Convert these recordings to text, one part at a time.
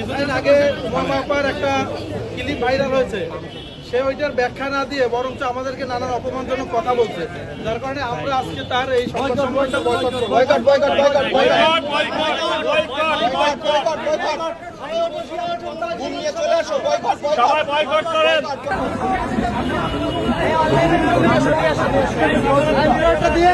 কিছুদিন আগে উমামা আপার একটা ক্লিপ ভাইরাল হয়েছে। সে ওইটার ব্যাখ্যা না দিয়ে বরঞ্চ আমাদেরকে নানান অপমানজনক কথা বলছে। যার কারণে আমরা আজকে তার এই সংবাদ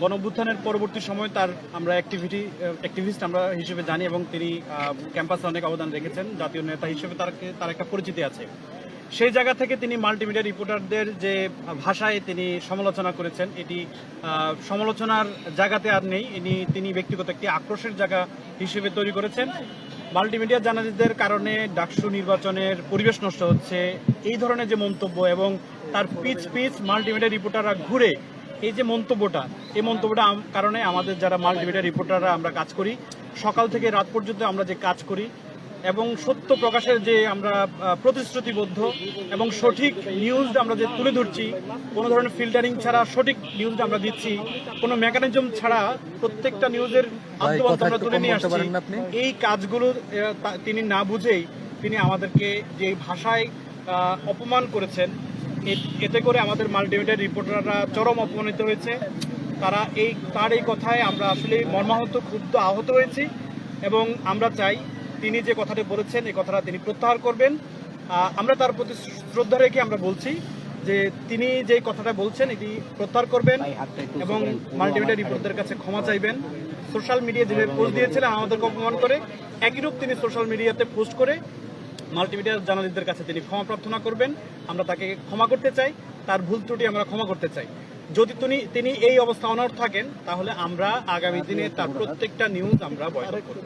গণ অভ্যুত্থানের পরবর্তী সময় তার আমরা অ্যাক্টিভিটি অ্যাক্টিভিস্ট আমরা হিসেবে জানি এবং তিনি ক্যাম্পাসে অনেক অবদান রেখেছেন। জাতীয় নেতা হিসেবে তার তার একটা পরিচিতি আছে। সেই জায়গা থেকে তিনি মাল্টিমিডিয়া রিপোর্টারদের যে ভাষায় তিনি সমালোচনা করেছেন, এটি সমালোচনার জায়গাতে আর নেই। ইনি, তিনি ব্যক্তিগত একটি আক্রোশের জায়গা হিসেবে তৈরি করেছেন। মাল্টিমিডিয়া জার্নালিস্টদের কারণে ডাকসু নির্বাচনের পরিবেশ নষ্ট হচ্ছে। এই ধরনের যে মন্তব্য এবং তার পিচ পিচ মাল্টিমিডিয়া রিপোর্টাররা ঘুরে এই যে মন্তব্যটা এই মন্তব্যটা কারণে আমাদের যারা মাল্টিমিডিয়া রিপোর্টাররা আমরা কাজ করি সকাল থেকে রাত পর্যন্ত আমরা যে কাজ করি এবং সত্য প্রকাশের যে আমরা প্রতিশ্রুতিবদ্ধ এবং সঠিক নিউজ আমরা যে তুলে ধরছি কোনো ধরনের ফিল্টারিং ছাড়া সঠিক নিউজ আমরা দিচ্ছি কোনো মেকানিজম ছাড়া প্রত্যেকটা নিউজের আত্মবাদ আমরা তুলে নিয়ে আসছি। এই কাজগুলো তিনি না বুঝেই তিনি আমাদেরকে যে ভাষায় অপমান করেছেন এতে করে আমাদের মাল্টিমিডিয়া রিপোর্টাররা চরম অপমানিত হয়েছে। তারা এই তার এই কথায় আমরা আসলে মর্মাহত ক্ষুব্ধ আহত হয়েছি এবং আমরা চাই তিনি যে কথাটি বলেছেন এই কথাটা তিনি প্রত্যাহার করবেন। আমরা তার প্রতি শ্রদ্ধা রেখে আমরা বলছি যে তিনি যে কথাটা বলছেন এটি প্রত্যাহার করবেন এবং মাল্টিমিডিয়া রিপোর্টদের কাছে ক্ষমা চাইবেন। সোশ্যাল মিডিয়া যেভাবে পোস্ট দিয়েছিলেন আমাদেরকে অপমান করে একই রূপ তিনি সোশ্যাল মিডিয়াতে পোস্ট করে মাল্টিমিডিয়া জার্নালিস্টদের কাছে তিনি ক্ষমা প্রার্থনা করবেন। আমরা তাকে ক্ষমা করতে চাই, তার ভুল ত্রুটি আমরা ক্ষমা করতে চাই। যদি তিনি তিনি এই অবস্থা অনর থাকেন, তাহলে আমরা আগামী দিনে তার প্রত্যেকটা নিউজ আমরা বয়কট করব।